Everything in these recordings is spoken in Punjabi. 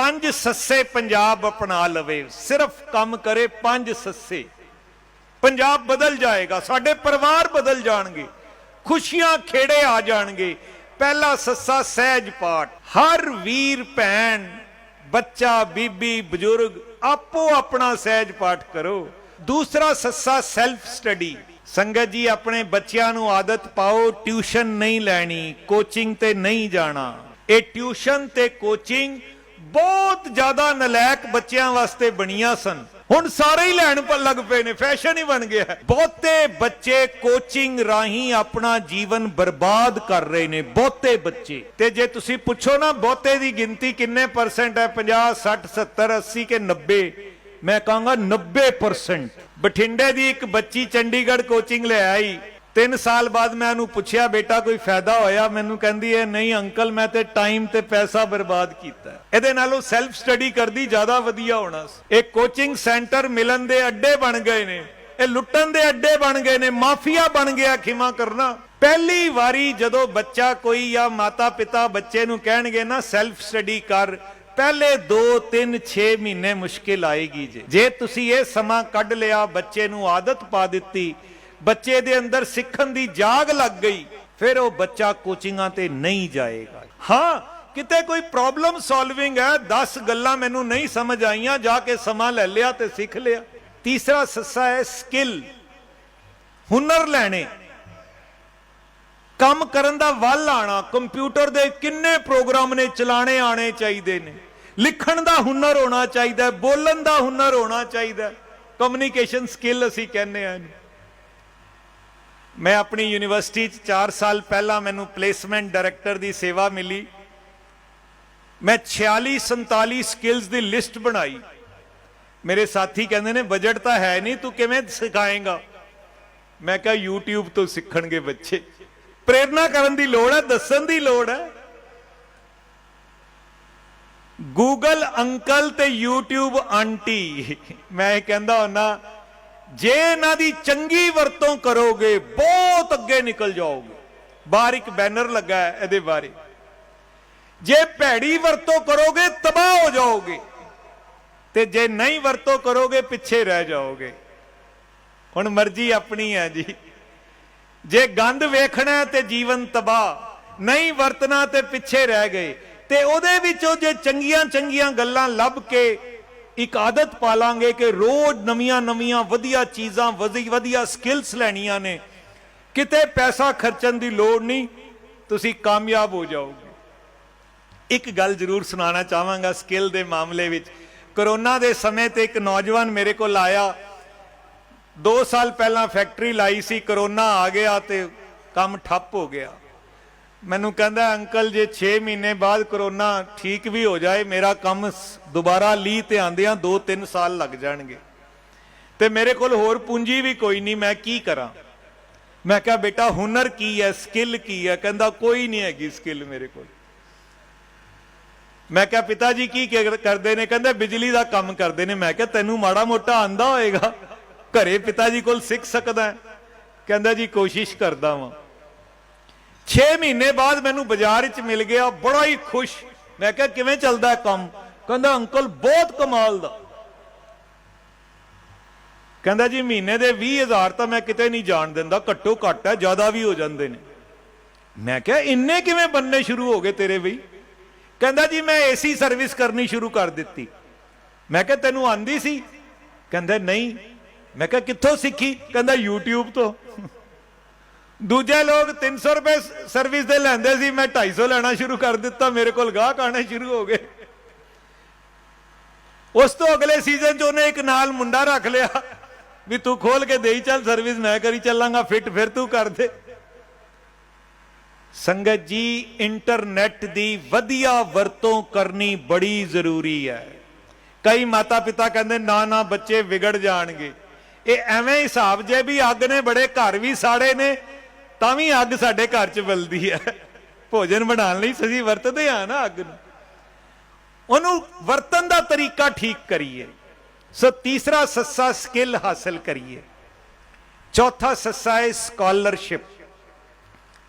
ਪੰਜ ਸੱਸੇ ਪੰਜਾਬ ਅਪਣਾ ਲਵੇ, ਸਿਰਫ ਕੰਮ ਕਰੇ ਪੰਜ ਸੱਸੇ। ਪੰਜਾਬ ਬਦਲ ਜਾਏਗਾ, ਸਾਡੇ ਪਰਿਵਾਰ ਬਦਲ ਜਾਣਗੇ, ਖੁਸ਼ੀਆਂ ਖੇੜੇ ਆ ਜਾਣਗੇ। ਪਹਿਲਾ ਸੱਸਾ ਸਹਿਜ ਪਾਠ, ਹਰ ਵੀਰ ਭੈਣ, ਬੱਚਾ, ਬੀਬੀ, ਬਜ਼ੁਰਗ, ਆਪੋ ਆਪਣਾ ਸਹਿਜ ਪਾਠ ਕਰੋ। ਦੂਸਰਾ ਸੱਸਾ ਸੈਲਫ ਸਟੱਡੀ ਸੰਗਤ ਜੀ, ਆਪਣੇ ਬੱਚਿਆਂ ਨੂੰ ਆਦਤ ਪਾਓ, ਟਿਊਸ਼ਨ ਨਹੀਂ ਲੈਣੀ ਕੋਚਿੰਗ ਤੇ ਨਹੀਂ ਜਾਣਾ। ਇਹ ਟਿਊਸ਼ਨ ਤੇ ਕੋਚਿੰਗ ਬਹੁਤ ਜ਼ਿਆਦਾ ਨਲਾਇਕ ਬੱਚਿਆਂ ਵਾਸਤੇ ਬਣੀਆਂ ਸਨ। ਹੁਣ ਸਾਰੇ ਹੀ ਲੈਣ ਪਰ ਲੱਗ ਪਏ ਨੇ, ਫੈਸ਼ਨ ਹੀ ਬਣ ਗਿਆ ਬਹੁਤੇ ਬੱਚੇ ਕੋਚਿੰਗ ਰਾਹੀਂ ਆਪਣਾ ਜੀਵਨ ਬਰਬਾਦ ਕਰ ਰਹੇ ਨੇ, ਬਹੁਤੇ ਬੱਚੇ। ਤੇ ਜੇ ਤੁਸੀਂ ਪੁੱਛੋ ਨਾ, ਬਹੁਤੇ ਦੀ ਗਿਣਤੀ ਕਿੰਨੇ ਪਰਸੈਂਟ ਹੈ? 50 60 70 80 ਕੇ 90 ਮੈਂ ਕਹਾਂਗਾ 90% ਬਠਿੰਡੇ ਦੀ ਇੱਕ ਬੱਚੀ ਚੰਡੀਗੜ੍ਹ ਕੋਚਿੰਗ ਲੈ ਆਈ। 3 ਸਾਲ ਬਾਅਦ ਮੈਂ ਉਹਨੂੰ ਪੁੱਛਿਆ, ਬੇਟਾ, ਕੋਈ ਫਾਇਦਾ ਹੋਇਆ? ਮੈਨੂੰ ਕਹਿੰਦੀ ਹੈ, ਨਹੀਂ ਅੰਕਲ, ਮੈਂ ਤੇ ਟਾਈਮ ਤੇ ਪੈਸਾ ਬਰਬਾਦ ਕੀਤਾ ਇਹਦੇ ਨਾਲੋਂ ਸੈਲਫ ਸਟੱਡੀ ਕਰਦੀ, ਜ਼ਿਆਦਾ ਵਧੀਆ ਹੋਣਾ ਸੀ। ਇਹ ਕੋਚਿੰਗ ਸੈਂਟਰ ਮਿਲਣ ਦੇ ਅੱਡੇ ਬਣ ਗਏ ਨੇ। ਇਹ ਲੁੱਟਣ ਦੇ ਅੱਡੇ ਬਣ ਗਏ ਨੇ। ਮਾਫੀਆ ਬਣ ਗਿਆ ਖਿਮਾ ਕਰਨਾ। ਪਹਿਲੀ ਵਾਰੀ ਜਦੋਂ ਬੱਚਾ ਕੋਈ ਜਾਂ ਮਾਤਾ ਪਿਤਾ ਬੱਚੇ ਨੂੰ ਕਹਿਣਗੇ, ਨਾ ਸੈਲਫ ਸਟੱਡੀ ਕਰ। ਪਹਿਲੇ 2 3 6 ਮਹੀਨੇ ਮੁਸ਼ਕਿਲ ਆਏਗੀ ਜੇ। ਜੇ ਤੁਸੀਂ ਇਹ ਸਮਾਂ ਕੱਢ ਲਿਆ, ਬੱਚੇ ਨੂੰ ਆਦਤ ਪਾ ਦਿੱਤੀ ਬੱਚੇ ਦੇ ਅੰਦਰ ਸਿੱਖਣ ਦੀ ਜਾਗ ਲੱਗ ਗਈ, ਫਿਰ ਉਹ ਬੱਚਾ ਕੋਚਿੰਗਾਂ ਤੇ ਨਹੀਂ ਜਾਏਗਾ। ਹਾਂ, ਕਿਤੇ ਕੋਈ ਪ੍ਰੋਬਲਮ ਸੋਲਵਿੰਗ ਹੈ 10 ਗੱਲਾਂ ਮੈਨੂੰ ਨਹੀਂ ਸਮਝ ਆਈਆਂ, ਜਾ ਕੇ ਸਮਾਂ ਲੈ ਲਿਆ ਤੇ ਸਿੱਖ ਲਿਆ। ਤੀਸਰਾ ਸੱਸਾ ਹੈ ਸਕਿੱਲ ਹੁਨਰ ਲੈਣੇ। ਕੰਮ ਕਰਨ ਦਾ ਵੱਲ ਆਣਾ ਕੰਪਿਊਟਰ ਦੇ ਕਿੰਨੇ ਪ੍ਰੋਗਰਾਮ ਨੇ, ਚਲਾਣੇ ਆਣੇ ਚਾਹੀਦੇ ਨੇ। ਲਿਖਣ ਦਾ ਹੁਨਰ ਹੋਣਾ ਚਾਹੀਦਾ, ਬੋਲਣ ਦਾ ਹੁਨਰ ਹੋਣਾ ਚਾਹੀਦਾ। ਕਮਿਊਨੀਕੇਸ਼ਨ ਸਕਿੱਲ ਅਸੀਂ ਕਹਿੰਦੇ ਆ ਮੈਂ ਆਪਣੀ ਯੂਨੀਵਰਸਿਟੀ 'ਚ 4 ਸਾਲ ਪਹਿਲਾਂ ਮੈਨੂੰ ਪਲੇਸਮੈਂਟ ਡਾਇਰੈਕਟਰ ਦੀ ਸੇਵਾ ਮਿਲੀ। ਮੈਂ 46 47 ਸਕਿੱਲਸ ਦੀ ਲਿਸਟ ਬਣਾਈ। ਮੇਰੇ ਸਾਥੀ ਕਹਿੰਦੇ ਨੇ ਬਜਟ ਤਾਂ ਹੈ ਨਹੀਂ, ਤੂੰ ਕਿਵੇਂ ਸਿਖਾਏਗਾ? ਮੈਂ ਕਿਹਾ, YouTube ਤੋਂ ਸਿੱਖਣਗੇ ਬੱਚੇ। ਪ੍ਰੇਰਣਾ ਕਰਨ ਦੀ ਲੋੜ ਹੈ, ਦੱਸਣ ਦੀ ਲੋੜ ਹੈ। Google ਅੰਕਲ ਤੇ YouTube ਆਂਟੀ। ਮੈਂ ਇਹ ਕਹਿੰਦਾ ਹੁੰਨਾ ਜੇ ਇਹਨਾਂ ਦੀ ਚੰਗੀ ਵਰਤੋਂ ਕਰੋਗੇ, ਬਹੁਤ ਅੱਗੇ ਨਿਕਲ ਜਾਓਗੇ। ਬਾਹਰ ਇੱਕ ਬੈਨਰ ਲੱਗਾ ਹੈ ਇਹਦੇ ਬਾਰੇ। ਜੇ ਭੈੜੀ ਵਰਤੋਂ ਕਰੋਗੇ, ਤਬਾਹ ਹੋ ਜਾਓਗੇ। ਤੇ ਜੇ ਨਹੀਂ ਵਰਤੋਂ ਕਰੋਗੇ, ਪਿੱਛੇ ਰਹਿ ਜਾਓਗੇ। ਹੁਣ ਮਰਜ਼ੀ ਆਪਣੀ ਹੈ ਜੀ। ਜੇ ਗੰਦ ਵੇਖਣਾ ਤੇ ਜੀਵਨ ਤਬਾਹ, ਨਹੀਂ ਵਰਤਣਾ ਤੇ ਪਿੱਛੇ ਰਹਿ ਗਏ। ਤੇ ਉਹਦੇ ਵਿੱਚੋਂ ਜੇ ਚੰਗੀਆਂ ਚੰਗੀਆਂ ਗੱਲਾਂ ਲੱਭ ਕੇ ਇੱਕ ਆਦਤ ਪਾਲਾਂਗੇ ਕਿ ਰੋਜ਼ ਨਵੀਆਂ ਨਵੀਆਂ ਵਧੀਆ ਚੀਜ਼ਾਂ, ਵਧੀ- ਵਧੀਆ ਸਕਿੱਲਸ ਲੈਣੀਆਂ ਨੇ। ਕਿਤੇ ਪੈਸਾ ਖਰਚਣ ਦੀ ਲੋੜ ਨਹੀਂ, ਤੁਸੀਂ ਕਾਮਯਾਬ ਹੋ ਜਾਓਗੇ। ਇੱਕ ਗੱਲ ਜ਼ਰੂਰ ਸੁਣਾਉਣਾ ਚਾਹਾਂਗਾ ਸਕਿੱਲ ਦੇ ਮਾਮਲੇ ਵਿੱਚ। ਕਰੋਨਾ ਦੇ ਸਮੇਂ ਤੇ ਇੱਕ ਨੌਜਵਾਨ ਮੇਰੇ ਕੋਲ ਆਇਆ। 2 ਸਾਲ ਪਹਿਲਾਂ ਫੈਕਟਰੀ ਲਾਈ ਸੀ, ਕਰੋਨਾ ਆ ਗਿਆ ਤੇ ਕੰਮ ਠੱਪ ਹੋ ਗਿਆ। ਮੈਨੂੰ ਕਹਿੰਦਾ, ਅੰਕਲ, ਜੇ 6 ਮਹੀਨੇ ਬਾਅਦ ਕਰੋਨਾ ਠੀਕ ਵੀ ਹੋ ਜਾਏ, ਮੇਰਾ ਕੰਮ ਦੁਬਾਰਾ ਲੀ ਤੇ ਆਂਦਿਆਂ 2-3 ਸਾਲ ਲੱਗ ਜਾਣਗੇ। ਤੇ ਮੇਰੇ ਕੋਲ ਹੋਰ ਪੂੰਜੀ ਵੀ ਕੋਈ ਨਹੀਂ, ਮੈਂ ਕੀ ਕਰਾਂ? ਮੈਂ ਕਿਹਾ, ਬੇਟਾ, ਹੁਨਰ ਕੀ ਹੈ, ਸਕਿੱਲ ਕੀ ਹੈ? ਕਹਿੰਦਾ, ਕੋਈ ਨਹੀਂ ਹੈਗੀ ਸਕਿੱਲ ਮੇਰੇ ਕੋਲ। ਮੈਂ ਕਿਹਾ ਪਿਤਾ ਜੀ ਕੀ ਕਰਦੇ ਨੇ? ਕਹਿੰਦੇ, ਬਿਜਲੀ ਦਾ ਕੰਮ ਕਰਦੇ ਨੇ। ਮੈਂ ਕਿਹਾ, ਤੈਨੂੰ ਮਾੜਾ ਮੋਟਾ ਆਂਦਾ ਹੋਏਗਾ? ਘਰੇ ਪਿਤਾ ਜੀ ਕੋਲ ਸਿੱਖ ਸਕਦਾ ਕਹਿੰਦਾ, ਜੀ, ਕੋਸ਼ਿਸ਼ ਕਰਦਾ ਵਾਂ। 6 ਮਹੀਨੇ ਬਾਅਦ ਮੈਨੂੰ ਬਾਜ਼ਾਰ ਵਿੱਚ ਮਿਲ ਗਿਆ, ਬੜਾ ਹੀ ਖੁਸ਼। ਮੈਂ ਕਿਹਾ, ਕਿਵੇਂ ਚੱਲਦਾ ਕੰਮ? ਕਹਿੰਦਾ, ਅੰਕਲ, ਬਹੁਤ ਕਮਾਲ ਦਾ। ਕਹਿੰਦਾ, ਜੀ, ਮਹੀਨੇ ਦੇ 20000 ਤਾਂ ਮੈਂ ਕਿਤੇ ਨਹੀਂ ਜਾਣ ਦਿੰਦਾ, ਘੱਟੋ ਘੱਟ ਹੈ, ਜ਼ਿਆਦਾ ਵੀ ਹੋ ਜਾਂਦੇ ਨੇ। ਮੈਂ ਕਿਹਾ, ਇੰਨੇ ਕਿਵੇਂ ਬੰਨੇ ਸ਼ੁਰੂ ਹੋ ਗਏ ਤੇਰੇ ਬਈ? ਕਹਿੰਦਾ, ਜੀ, ਮੈਂ ਏਸੀ ਸਰਵਿਸ ਕਰਨੀ ਸ਼ੁਰੂ ਕਰ ਦਿੱਤੀ। ਮੈਂ ਕਿਹਾ, ਤੈਨੂੰ ਆਂਦੀ ਸੀ? ਕਹਿੰਦਾ, ਨਹੀਂ। ਮੈਂ ਕਿਹਾ, ਕਿੱਥੋਂ ਸਿੱਖੀ? ਕਹਿੰਦਾ, YouTube ਤੋਂ। ਦੂਜੇ ਲੋਕ 300 ਰੁਪਏ ਸਰਵਿਸ ਦੇ ਲੈਂਦੇ ਸੀ, ਮੈਂ 250 ਲੈਣਾ ਸ਼ੁਰੂ ਕਰ ਦਿੱਤਾ, ਮੇਰੇ ਕੋਲ ਗਾਹਕ ਆਣੇ ਸ਼ੁਰੂ ਹੋ ਗਏ। ਉਸ ਤੋਂ ਅਗਲੇ ਸੀਜ਼ਨ 'ਚ ਉਹਨੇ ਇੱਕ ਨਾਲ ਮੁੰਡਾ ਰੱਖ ਲਿਆ, ਵੀ ਤੂੰ ਖੋਲ ਕੇ ਦੇਈ ਚੱਲ ਸਰਵਿਸ ਮੈਂ ਕਰੀ ਚੱਲਾਂਗਾ ਫਿੱਟ ਫਿਰ ਤੂੰ ਕਰ ਦੇ। ਸੰਗਤ ਜੀ ਇੰਟਰਨੈਟ ਦੀ ਵਧੀਆ ਵਰਤੋਂ ਕਰਨੀ ਬੜੀ ਜ਼ਰੂਰੀ ਹੈ। ਕਈ ਮਾਤਾ ਪਿਤਾ ਕਹਿੰਦੇ, ਨਾ ਨਾ, ਬੱਚੇ ਵਿਗੜ ਜਾਣਗੇ। ਇਹ ਐਵੇਂ ਹਿਸਾਬ ਜੇ ਵੀ ਅੱਗ ਨੇ, ਬੜੇ ਘਰ ਵੀ ਸਾੜੇ ਨੇ ਤਾਂ ਵੀ ਅੱਗ ਸਾਡੇ ਘਰ 'ਚ ਬਲਦੀ ਹੈ। ਭੋਜਨ ਬਣਾਉਣ ਲਈ ਅਸੀਂ ਵਰਤਦੇ ਆ ਨਾ ਅੱਗ ਨੂੰ। ਉਹਨੂੰ ਵਰਤਨ ਦਾ ਤਰੀਕਾ ਠੀਕ ਕਰੀਏ। ਸੋ ਤੀਸਰਾ ਸੱਸਾ ਸਕਿੱਲ ਹਾਸਲ ਕਰੀਏ। ਚੌਥਾ ਸੱਸਾ ਹੈ ਸਕਾਲਰਸ਼ਿਪ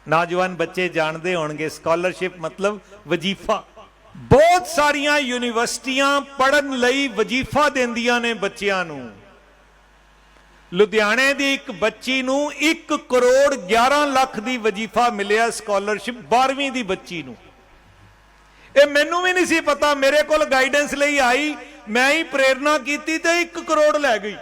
ਨੌਜਵਾਨ ਬੱਚੇ ਜਾਣਦੇ ਹੋਣਗੇ ਸਕਾਲਰਸ਼ਿਪ ਮਤਲਬ ਵਜ਼ੀਫਾ। ਬਹੁਤ ਸਾਰੀਆਂ ਯੂਨੀਵਰਸਿਟੀਆਂ ਪੜਨ ਲਈ ਵਜ਼ੀਫਾ ਦਿੰਦੀਆਂ ਨੇ ਬੱਚਿਆਂ ਨੂੰ। ਲੁਧਿਆਣੇ ਦੀ ਇੱਕ ਬੱਚੀ ਨੂੰ 1 ਕਰੋੜ 11 ਲੱਖ ਦੀ ਵਜ਼ੀਫਾ ਮਿਲਿਆ ਸਕਾਲਰਸ਼ਿਪ 12ਵੀਂ ਦੀ ਬੱਚੀ ਨੂੰ। ਇਹ ਮੈਨੂੰ ਵੀ ਨਹੀਂ ਸੀ ਪਤਾ, ਮੇਰੇ ਕੋਲ ਗਾਈਡੈਂਸ ਲਈ ਆਈ, ਮੈਂ ਹੀ ਪ੍ਰੇਰਣਾ ਕੀਤੀ ਤੇ 1 ਕਰੋੜ ਲੈ ਗਈ।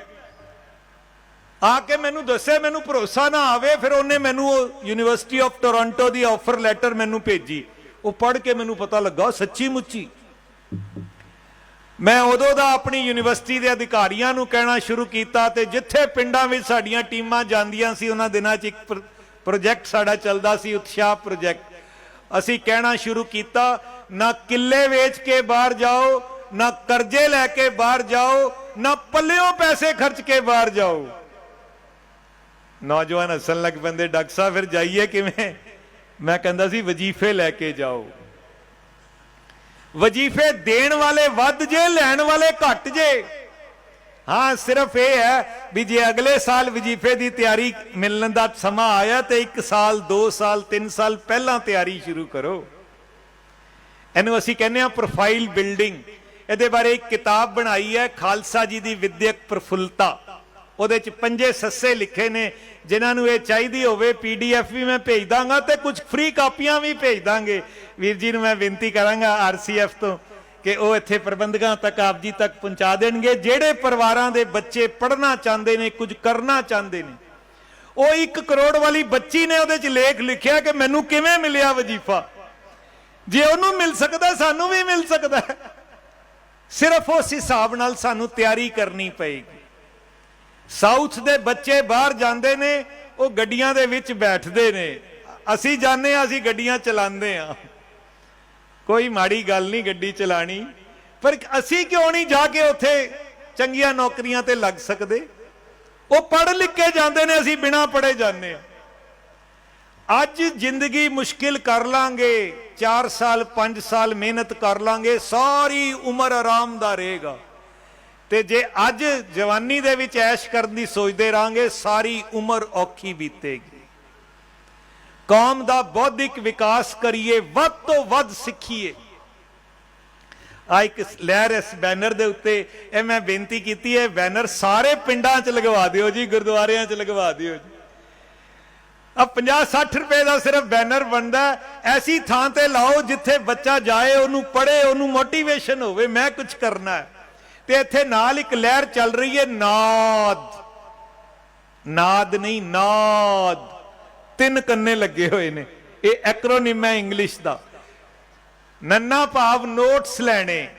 ਆ ਕੇ ਮੈਨੂੰ ਦੱਸਿਆ, ਮੈਨੂੰ ਭਰੋਸਾ ਨਾ ਆਵੇ, ਫਿਰ ਉਹਨੇ ਮੈਨੂੰ ਉਹ ਯੂਨੀਵਰਸਿਟੀ ਆਫ ਟੋਰਾਂਟੋ ਦੀ ਆਫਰ ਲੈਟਰ ਮੈਨੂੰ ਭੇਜੀ। ਉਹ ਪੜ੍ਹ ਕੇ ਮੈਨੂੰ ਪਤਾ ਲੱਗਾ, ਸੱਚੀ ਮੁੱਚੀ। ਮੈਂ ਉਦੋਂ ਦਾ ਆਪਣੀ ਯੂਨੀਵਰਸਿਟੀ ਦੇ ਅਧਿਕਾਰੀਆਂ ਨੂੰ ਕਹਿਣਾ ਸ਼ੁਰੂ ਕੀਤਾ ਤੇ ਜਿੱਥੇ ਪਿੰਡਾਂ ਵਿੱਚ ਸਾਡੀਆਂ ਟੀਮਾਂ ਜਾਂਦੀਆਂ ਸੀ, ਉਹਨਾਂ ਦਿਨਾਂ 'ਚ ਇੱਕ ਪ੍ਰ- ਪ੍ਰੋਜੈਕਟ ਸਾਡਾ ਚੱਲਦਾ ਸੀ, ਉਤਸ਼ਾਹ ਪ੍ਰੋਜੈਕਟ। ਅਸੀਂ ਕਹਿਣਾ ਸ਼ੁਰੂ ਕੀਤਾ, ਨਾ ਕਿੱਲੇ ਵੇਚ ਕੇ ਬਾਹਰ ਜਾਓ, ਨਾ ਕਰਜ਼ੇ ਲੈ ਕੇ ਬਾਹਰ ਜਾਓ, ਨਾ ਪੱਲਿਓਂ ਪੈਸੇ ਖਰਚ ਕੇ ਬਾਹਰ ਜਾਓ। ਨੌਜਵਾਨ ਹੱਸਣ ਲੱਗ ਪੈਂਦੇ, ਡਾਕਟਰ ਸਾਹਿਬ, ਫਿਰ ਜਾਈਏ ਕਿਵੇਂ? ਮੈਂ ਕਹਿੰਦਾ ਸੀ, ਵਜ਼ੀਫੇ ਲੈ ਕੇ ਜਾਓ। ਵਜ਼ੀਫੇ ਦੇਣ ਵਾਲੇ ਵੱਧ ਜੇ, ਲੈਣ ਵਾਲੇ ਘੱਟ ਜੇ। ਹਾਂ, ਸਿਰਫ ਇਹ ਹੈ ਵੀ ਜੇ ਅਗਲੇ ਸਾਲ ਵਜ਼ੀਫੇ ਦੀ ਤਿਆਰੀ ਮਿਲਣ ਦਾ ਸਮਾਂ ਆਇਆ ਤੇ 1 ਸਾਲ 2 ਸਾਲ 3 ਸਾਲ ਪਹਿਲਾਂ ਤਿਆਰੀ ਸ਼ੁਰੂ ਕਰੋ। ਇਹਨੂੰ ਅਸੀਂ ਕਹਿੰਦੇ ਆ ਪ੍ਰੋਫਾਈਲ ਬਿਲਡਿੰਗ ਇਹਦੇ ਬਾਰੇ ਇੱਕ ਕਿਤਾਬ ਬਣਾਈ ਹੈ ਖਾਲਸਾ ਜੀ ਦੀ ਵਿਦਿਅਕ ਪ੍ਰਫੁੱਲਤਾ। ਉਹਦੇ ਚ ਪੰਜੇ ਸੱਸੇ ਲਿਖੇ ਨੇ, ਜਿਨ੍ਹਾਂ ਨੂੰ ਇਹ ਚਾਹੀਦੀ ਹੋਵੇ ਪੀਡੀਐਫ ਵੀ ਮੈਂ ਭੇਜ ਦਾਂਗਾ ਤੇ ਕੁਝ ਫ੍ਰੀ ਕਾਪੀਆਂ ਵੀ ਭੇਜ ਦਾਂਗੇ। ਵੀਰ ਜੀ ਨੂੰ ਮੈਂ ਬੇਨਤੀ ਕਰਾਂਗਾ ਆਰਸੀਐਫ ਤੋਂ ਕਿ ਉਹ ਇੱਥੇ ਪ੍ਰਬੰਧਕਾਂ ਤੱਕ, ਆਪ ਜੀ ਤੱਕ ਪਹੁੰਚਾ ਦੇਣਗੇ। ਜਿਹੜੇ ਪਰਿਵਾਰਾਂ ਦੇ ਬੱਚੇ ਪੜ੍ਹਨਾ ਚਾਹੁੰਦੇ ਨੇ, ਕੁਝ ਕਰਨਾ ਚਾਹੁੰਦੇ ਨੇ, ਉਹ 1 ਕਰੋੜ ਵਾਲੀ ਬੱਚੀ ਨੇ ਉਹਦੇ ਚ ਲੇਖ ਲਿਖਿਆ ਕਿ ਮੈਨੂੰ ਕਿਵੇਂ ਮਿਲਿਆ ਵਜ਼ੀਫਾ? ਜੇ ਉਹਨੂੰ ਮਿਲ ਸਕਦਾ, ਸਾਨੂੰ ਵੀ ਮਿਲ ਸਕਦਾ। ਸਿਰਫ ਉਸ ਹਿਸਾਬ ਨਾਲ ਸਾਨੂੰ ਤਿਆਰੀ ਕਰਨੀ ਪਏਗੀ। ਸਾਊਥ ਦੇ ਬੱਚੇ ਬਾਹਰ ਜਾਂਦੇ ਨੇ, ਉਹ ਗੱਡੀਆਂ ਦੇ ਵਿੱਚ ਬੈਠਦੇ ਨੇ। ਅਸੀਂ ਜਾਂਦੇ ਆ ਅਸੀਂ ਗੱਡੀਆਂ ਚਲਾਉਂਦੇ ਆ ਕੋਈ ਮਾੜੀ ਗੱਲ ਨਹੀਂ ਗੱਡੀ ਚਲਾਣੀ। ਪਰ ਅਸੀਂ ਕਿਉਂ ਨਹੀਂ ਜਾ ਕੇ ਉੱਥੇ ਚੰਗੀਆਂ ਨੌਕਰੀਆਂ ਤੇ ਲੱਗ ਸਕਦੇ? ਉਹ ਪੜ੍ਹ ਲਿਖ ਕੇ ਜਾਂਦੇ ਨੇ, ਅਸੀਂ ਬਿਨਾਂ ਪੜ੍ਹੇ ਜਾਂਦੇ ਆ ਅੱਜ ਜ਼ਿੰਦਗੀ ਮੁਸ਼ਕਿਲ ਕਰ ਲਾਂਗੇ 4 ਸਾਲ 5 ਸਾਲ ਮਿਹਨਤ ਕਰ ਲਾਂਗੇ, ਸਾਰੀ ਉਮਰ ਆਰਾਮ ਦਾ ਰਹੇਗਾ। ਤੇ ਜੇ ਅੱਜ ਜਵਾਨੀ ਦੇ ਵਿੱਚ ਐਸ਼ ਕਰਨ ਦੀ ਸੋਚਦੇ ਰਾਂਗੇ, ਸਾਰੀ ਉਮਰ ਔਖੀ ਬੀਤੇਗੀ। ਕੌਮ ਦਾ ਬੌਧਿਕ ਵਿਕਾਸ ਕਰੀਏ, ਵੱਧ ਤੋਂ ਵੱਧ ਸਿੱਖੀਏ। ਆ ਇੱਕ ਲਹਿਰ ਇਸ ਬੈਨਰ ਦੇ ਉੱਤੇ, ਇਹ ਮੈਂ ਬੇਨਤੀ ਕੀਤੀ ਹੈ, ਬੈਨਰ ਸਾਰੇ ਪਿੰਡਾਂ 'ਚ ਲਗਵਾ ਦਿਓ ਜੀ, ਗੁਰਦੁਆਰਿਆਂ 'ਚ ਲਗਵਾ ਦਿਓ ਜੀ। ਆ 50 60 ਰੁਪਏ ਦਾ ਸਿਰਫ ਬੈਨਰ ਬਣਦਾ ਐਸੀ ਥਾਂ ਤੇ ਲਾਓ ਜਿੱਥੇ ਬੱਚਾ ਜਾਏ, ਉਹਨੂੰ ਪੜ੍ਹੇ, ਉਹਨੂੰ ਮੋਟੀਵੇਸ਼ਨ ਹੋਵੇ, ਮੈਂ ਕੁਝ ਕਰਨਾ ਹੈ। ਤੇ ਇੱਥੇ ਨਾਲ ਇੱਕ ਲਹਿਰ ਚੱਲ ਰਹੀ ਹੈ, ਨਾਦ। ਨਾਦ ਨਹੀਂ, ਨਾਦ। ਤਿੰਨ ਕੰਨੇ ਲੱਗੇ ਹੋਏ ਨੇ। ਇਹ ਐਕਰੋਨਿਮ ਹੈ ਇੰਗਲਿਸ਼ ਦਾ। ਨੰਨਾ ਭਾਵ ਨੋਟਸ ਲੈਣੇ।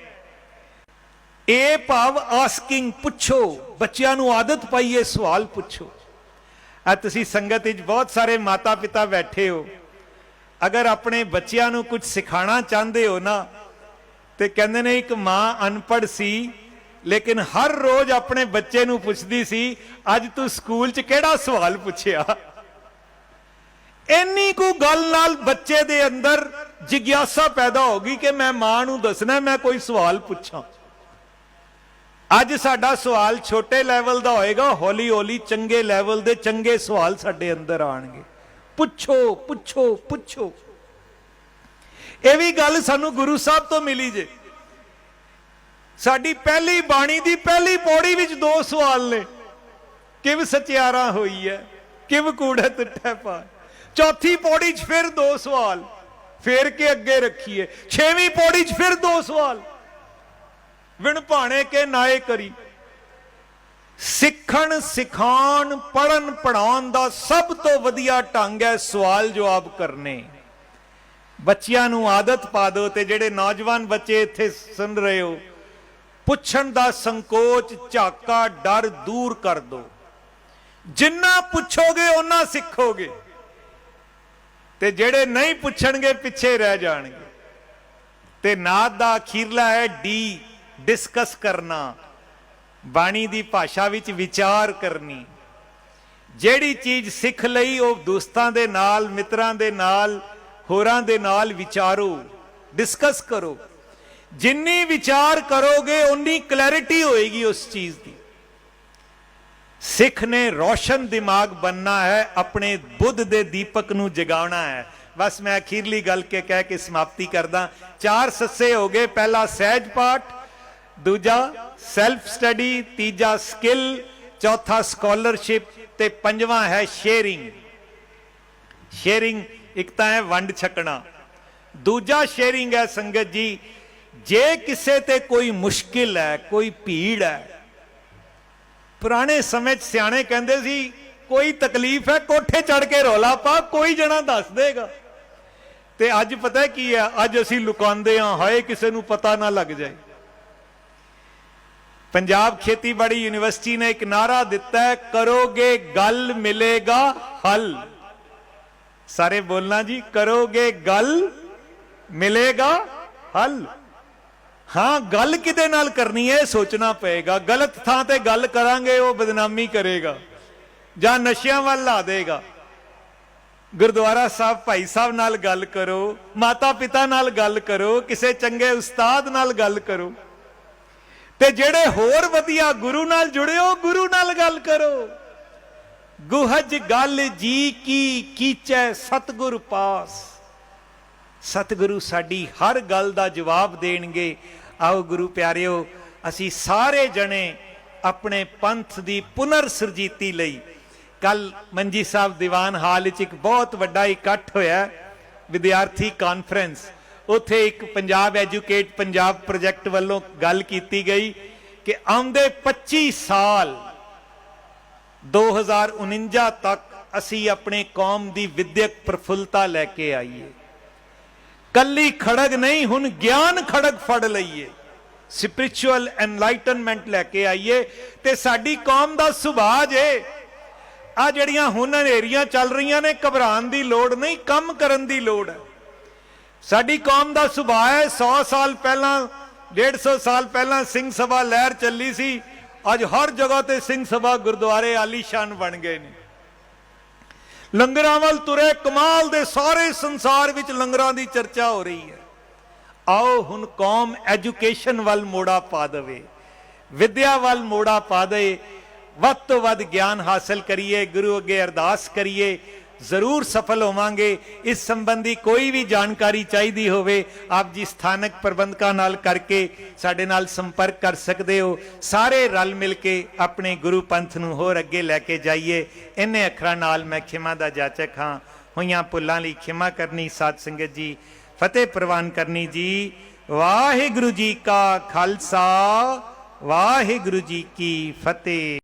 ਇਹ ਭਾਵ ਆਸਕਿੰਗ ਪੁੱਛੋ। ਬੱਚਿਆਂ ਨੂੰ ਆਦਤ ਪਾਈਏ, ਸਵਾਲ ਪੁੱਛੋ। ਆ ਤੁਸੀਂ ਸੰਗਤ ਵਿੱਚ ਬਹੁਤ ਸਾਰੇ ਮਾਤਾ ਪਿਤਾ ਬੈਠੇ ਹੋ। ਅਗਰ ਆਪਣੇ ਬੱਚਿਆਂ ਨੂੰ ਕੁਝ ਸਿਖਾਣਾ ਚਾਹੁੰਦੇ ਹੋ ਨਾ, ਤੇ ਕਹਿੰਦੇ ਨੇ ਇੱਕ ਮਾਂ ਅਨਪੜ੍ਹ ਸੀ ਲੇਕਿਨ ਹਰ ਰੋਜ਼ ਆਪਣੇ ਬੱਚੇ ਨੂੰ ਪੁੱਛਦੀ ਸੀ, ਅੱਜ ਤੂੰ ਸਕੂਲ 'ਚ ਕਿਹੜਾ ਸਵਾਲ ਪੁੱਛਿਆ? ਇੰਨੀ ਕੁ ਗੱਲ ਨਾਲ ਬੱਚੇ ਦੇ ਅੰਦਰ ਜਿਗਿਆਸਾ ਪੈਦਾ ਹੋ ਗਈ ਕਿ ਮੈਂ ਮਾਂ ਨੂੰ ਦੱਸਣਾ, ਮੈਂ ਕੋਈ ਸਵਾਲ ਪੁੱਛਾਂ। ਅੱਜ ਸਾਡਾ ਸਵਾਲ ਛੋਟੇ ਲੈਵਲ ਦਾ ਹੋਏਗਾ, ਹੌਲੀ ਹੌਲੀ ਚੰਗੇ ਲੈਵਲ ਦੇ ਚੰਗੇ ਸਵਾਲ ਸਾਡੇ ਅੰਦਰ ਆਣਗੇ। ਪੁੱਛੋ ਪੁੱਛੋ ਪੁੱਛੋ। ਇਹ ਵੀ ਗੱਲ ਸਾਨੂੰ ਗੁਰੂ ਸਾਹਿਬ ਤੋਂ ਮਿਲੀ ਜੇ। ਸਾਡੀ ਪਹਿਲੀ ਬਾਣੀ ਦੀ ਪਹਿਲੀ ਪੌੜੀ ਵਿੱਚ ਦੋ ਸਵਾਲ ਨੇ। ਕਿਵ ਸਚਿਆਰਾ ਹੋਈ ਹੈ ਕਿਵ ਕੂੜਤ ਠਹਿਪਾ ਚੌਥੀ ਪੌੜੀ 'ਚ ਫਿਰ ਦੋ ਸਵਾਲ, ਫੇਰ ਕੇ ਅੱਗੇ ਰੱਖੀਏ। ਛੇਵੀਂ ਪੌੜੀ 'ਚ ਫਿਰ ਦੋ ਸਵਾਲ। ਵਿਣ ਭਾਣੇ ਕੇ ਨਾਏ ਕਰੀ। ਸਿੱਖਣ ਸਿਖਾਉਣ ਪੜਨ ਪੜਾਉਣ ਦਾ ਸਭ ਤੋਂ ਵਧੀਆ ਢੰਗ ਹੈ ਸਵਾਲ ਜਵਾਬ ਕਰਨੇ। ਬੱਚਿਆਂ ਨੂੰ ਆਦਤ ਪਾ ਦਿਓ ਤੇ ਜਿਹੜੇ ਨੌਜਵਾਨ ਬੱਚੇ ਇੱਥੇ ਸੁਣ ਰਹੇ ਹੋ ਪੁੱਛਣ ਦਾ ਸੰਕੋਚ, ਝਾਕਾ, ਡਰ ਦੂਰ ਕਰ ਦਿਓ ਜਿੰਨਾ ਪੁੱਛੋਗੇ ਉਹਨਾਂ ਸਿੱਖੋਗੇ। ਤੇ ਜਿਹੜੇ ਨਹੀਂ ਪੁੱਛਣਗੇ, ਪਿੱਛੇ ਰਹਿ ਜਾਣਗੇ। ਤੇ ਨਾਦ ਦਾ ਅਖੀਰਲਾ ਹੈ ਡੀ, ਡਿਸਕਸ ਕਰਨਾ। ਬਾਣੀ ਦੀ ਭਾਸ਼ਾ ਵਿੱਚ ਵਿਚਾਰ ਕਰਨੀ। ਜਿਹੜੀ ਚੀਜ਼ ਸਿੱਖ ਲਈ, ਉਹ ਦੋਸਤਾਂ ਦੇ ਨਾਲ, ਮਿੱਤਰਾਂ ਦੇ ਨਾਲ, ਹੋਰਾਂ ਦੇ ਨਾਲ ਵਿਚਾਰੋ। ਡਿਸਕਸ ਕਰੋ। ਜਿੰਨੀ ਵਿਚਾਰ ਕਰੋਗੇ ਉਨੀ ਕਲੈਰਿਟੀ ਹੋਏਗੀ ਉਸ ਚੀਜ਼ ਦੀ। ਸਿੱਖ ਨੇ ਰੋਸ਼ਨ ਦਿਮਾਗ ਬੰਨਣਾ ਹੈ, ਆਪਣੇ ਬੁੱਧ ਦੇ ਦੀਪਕ ਨੂੰ ਜਗਾਉਣਾ ਹੈ। ਬਸ ਮੈਂ ਅਖੀਰਲੀ ਗੱਲ ਕੇ ਕਹਿ ਕੇ ਸਮਾਪਤੀ ਕਰਦਾ। ਚਾਰ ਸੱਸੇ ਹੋ ਗਏ, ਪਹਿਲਾ ਸਹਿਜ ਪਾਠ, ਦੂਜਾ ਸੈਲਫ ਸਟੱਡੀ ਤੀਜਾ ਸਕਿੱਲ ਚੌਥਾ ਸਕਾਲਰਸ਼ਿਪ ਤੇ ਪੰਜਵਾਂ ਹੈ ਸ਼ੇਅਰਿੰਗ ਸ਼ੇਅਰਿੰਗ ਇੱਕ ਤਾਂ ਹੈ ਵੰਡ ਛਕਣਾ। ਦੂਜਾ ਸ਼ੇਅਰਿੰਗ ਹੈ ਸੰਗਤ ਜੀ ਜੇ ਕਿਸੇ ਤੇ ਕੋਈ ਮੁਸ਼ਕਿਲ ਹੈ, ਕੋਈ ਭੀੜ ਹੈ, ਪੁਰਾਣੇ ਸਮੇਂ 'ਚ ਸਿਆਣੇ ਕਹਿੰਦੇ ਸੀ, ਕੋਈ ਤਕਲੀਫ ਹੈ, ਕੋਠੇ ਚੜ ਕੇ ਰੋਲਾ ਪਾ, ਕੋਈ ਜਣਾ ਦੱਸ ਦੇਗਾ। ਤੇ ਅੱਜ ਪਤਾ ਕੀ ਹੈ, ਅੱਜ ਅਸੀਂ ਲੁਕਾਉਂਦੇ ਹਾਂ, ਹਾਏ ਕਿਸੇ ਨੂੰ ਪਤਾ ਨਾ ਲੱਗ ਜਾਏ। ਪੰਜਾਬ ਖੇਤੀਬਾੜੀ ਯੂਨੀਵਰਸਿਟੀ ਨੇ ਇੱਕ ਨਾਰਾ ਦਿੱਤਾ ਹੈ, ਕਰੋਗੇ ਗੱਲ ਮਿਲੇਗਾ ਹੱਲ। ਸਾਰੇ ਬੋਲਣਾ ਜੀ, ਕਰੋਗੇ ਗੱਲ ਮਿਲੇਗਾ ਹੱਲ। ਹਾਂ, ਗੱਲ ਕਿਤੇ ਨਾਲ ਕਰਨੀ ਹੈ, ਇਹ ਸੋਚਣਾ ਪਏਗਾ। ਗਲਤ ਥਾਂ ਤੇ ਗੱਲ ਕਰਾਂਗੇ, ਉਹ ਬਦਨਾਮੀ ਕਰੇਗਾ। ਜਾਂ ਨਸ਼ਿਆਂ ਵੱਲ ਲਾ ਦੇਗਾ। ਗੁਰਦੁਆਰਾ ਸਾਹਿਬ ਭਾਈ ਸਾਹਿਬ ਨਾਲ ਗੱਲ ਕਰੋ ਮਾਤਾ ਪਿਤਾ ਨਾਲ ਗੱਲ ਕਰੋ, ਕਿਸੇ ਚੰਗੇ ਉਸਤਾਦ ਨਾਲ ਗੱਲ ਕਰੋ। ਤੇ ਜਿਹੜੇ ਹੋਰ ਵਧੀਆ ਗੁਰੂ ਨਾਲ ਜੁੜਿਓ ਗੁਰੂ ਨਾਲ ਗੱਲ ਕਰੋ। ਗੁਹਜ ਗੱਲ ਜੀ ਕੀ ਕੀਚੈ ਸਤਗੁਰ ਪਾਸ। ਸਤਿਗੁਰੂ ਸਾਡੀ ਹਰ ਗੱਲ ਦਾ ਜਵਾਬ ਦੇਣਗੇ। ਆਓ ਗੁਰੂ ਪਿਆਰਿਓ, ਅਸੀਂ ਸਾਰੇ ਜਣੇ ਆਪਣੇ ਪੰਥ ਦੀ ਪੁਨਰ ਸੁਰਜੀਤੀ ਲਈ। ਕੱਲ ਮੰਜੀ ਸਾਹਿਬ ਦੀਵਾਨ ਹਾਲ ਵਿੱਚ ਇੱਕ ਬਹੁਤ ਵੱਡਾ ਇਕੱਠ ਹੋਇਆ, ਵਿਦਿਆਰਥੀ ਕਾਨਫਰੰਸ ਉੱਥੇ ਇੱਕ ਪੰਜਾਬ ਐਜੂਕੇਟ ਪੰਜਾਬ ਪ੍ਰੋਜੈਕਟ ਵੱਲੋਂ ਗੱਲ ਕੀਤੀ ਗਈ ਕਿ ਆਉਂਦੇ 25 ਸਾਲ 2049 ਤੱਕ ਅਸੀਂ ਆਪਣੇ ਕੌਮ ਦੀ ਵਿਦਿਅਕ ਪ੍ਰਫੁੱਲਤਾ ਲੈ ਕੇ ਆਈਏ। ਕੱਲੀ ਖੜਗ ਨਹੀਂ, ਹੁਣ ਗਿਆਨ ਖੜਗ ਫੜ ਲਈਏ। ਸਪਿਰਚੁਅਲ ਐਨਲਾਈਟਨਮੈਂਟ ਲੈ ਕੇ ਆਈਏ ਤੇ ਸਾਡੀ ਕੌਮ ਦਾ ਸੁਭਾਅ ਜੇ। ਆ ਜਿਹੜੀਆਂ ਹੁਣ ਹਨੇਰੀਆਂ ਚੱਲ ਰਹੀਆਂ ਨੇ, ਘਬਰਾਉਣ ਦੀ ਲੋੜ ਨਹੀਂ, ਕੰਮ ਕਰਨ ਦੀ ਲੋੜ ਹੈ। ਸਾਡੀ ਕੌਮ ਦਾ ਸੁਭਾਅ ਹੈ 100 ਸਾਲ ਪਹਿਲਾਂ 150 ਸਾਲ ਪਹਿਲਾਂ ਸਿੰਘ ਸਭਾ ਲਹਿਰ ਚੱਲੀ ਸੀ। ਅੱਜ ਹਰ ਜਗ੍ਹਾ ਤੇ ਸਿੰਘ ਸਭਾ ਗੁਰਦੁਆਰੇ ਆਲੀਸ਼ਾਨ ਬਣ ਗਏ ਨੇ। ਲੰਗਰਾਂ ਵੱਲ ਤੁਰੇ, ਕਮਾਲ ਦੇ ਸਾਰੇ ਸੰਸਾਰ ਵਿੱਚ ਲੰਗਰਾਂ ਦੀ ਚਰਚਾ ਹੋ ਰਹੀ ਹੈ। ਆਓ ਹੁਣ ਕੌਮ ਐਜੂਕੇਸ਼ਨ ਵੱਲ ਮੋੜਾ ਪਾ ਦੇਵੇ, ਵਿਦਿਆ ਵੱਲ ਮੋੜਾ ਪਾ ਦੇ, ਵੱਧ ਤੋਂ ਵੱਧ ਗਿਆਨ ਹਾਸਲ ਕਰੀਏ, ਗੁਰੂ ਅੱਗੇ ਅਰਦਾਸ ਕਰੀਏ ਜ਼ਰੂਰ ਸਫਲ ਹੋਵਾਂਗੇ। ਇਸ ਸੰਬੰਧੀ ਕੋਈ ਵੀ ਜਾਣਕਾਰੀ ਚਾਹੀਦੀ ਹੋਵੇ, ਆਪ ਜੀ ਸਥਾਨਕ ਪ੍ਰਬੰਧਕਾਂ ਨਾਲ ਕਰਕੇ ਸਾਡੇ ਨਾਲ ਸੰਪਰਕ ਕਰ ਸਕਦੇ ਹੋ। ਸਾਰੇ ਰਲ ਮਿਲ ਕੇ ਆਪਣੇ ਗੁਰੂ ਪੰਥ ਨੂੰ ਹੋਰ ਅੱਗੇ ਲੈ ਕੇ ਜਾਈਏ। ਇੰਨੇ ਅੱਖਰਾਂ ਨਾਲ ਮੈਂ ਖਿਮਾ ਦਾ ਜਾਚਕ ਹਾਂ। ਹੋਈਆਂ ਭੁੱਲਾਂ ਲਈ ਖਿਮਾ ਕਰਨੀ ਸਾਧ ਸੰਗਤ ਜੀ, ਫਤਿਹ ਪ੍ਰਵਾਨ ਕਰਨੀ ਜੀ। ਵਾਹਿਗੁਰੂ ਜੀ ਕਾ ਖਾਲਸਾ, ਵਾਹਿਗੁਰੂ ਜੀ ਕੀ ਫਤਿਹ।